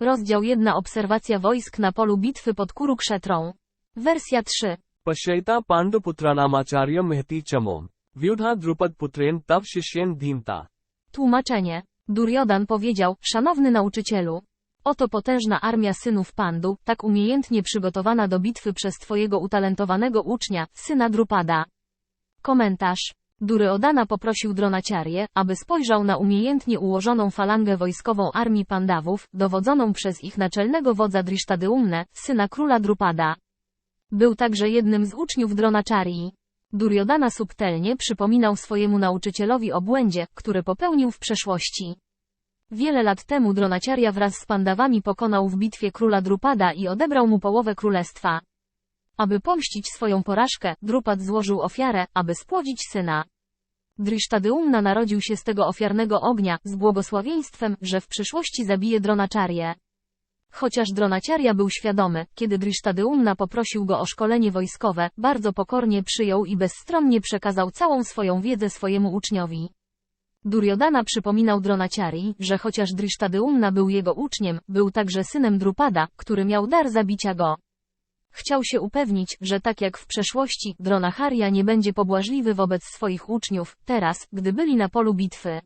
Rozdział 1 Obserwacja wojsk na polu bitwy pod Kurukshetrą. Wersja 3. Pasheta Panduputranamacharya Mehti Chamom. Vyudha Drupad Putren Tav Shishyen Dhimta. Tłumaczenie. Duriodan powiedział, szanowny nauczycielu. Oto potężna armia synów Pandu, tak umiejętnie przygotowana do bitwy przez twojego utalentowanego ucznia, syna Drupada. Komentarz. Duryodana poprosił Dronaciarję, aby spojrzał na umiejętnie ułożoną falangę wojskową armii Pandawów, dowodzoną przez ich naczelnego wodza Drishtadyumne, syna króla Drupada. Był także jednym z uczniów Dronaczarii. Duryodana subtelnie przypominał swojemu nauczycielowi o błędzie, który popełnił w przeszłości. Wiele lat temu Dronaciarja wraz z Pandawami pokonał w bitwie króla Drupada i odebrał mu połowę królestwa. Aby pomścić swoją porażkę, Drupad złożył ofiarę, aby spłodzić syna. Drishtadyumna narodził się z tego ofiarnego ognia, z błogosławieństwem, że w przyszłości zabije Dronaczarię. Chociaż Dronaciarja był świadomy, kiedy Drishtadyumna poprosił go o szkolenie wojskowe, bardzo pokornie przyjął i bezstronnie przekazał całą swoją wiedzę swojemu uczniowi. Duryodana przypominał Dronaciarii, że chociaż Drishtadyumna był jego uczniem, był także synem Drupada, który miał dar zabicia go. Chciał się upewnić, że tak jak w przeszłości, Dronacharia nie będzie pobłażliwy wobec swoich uczniów, teraz, gdy byli na polu bitwy.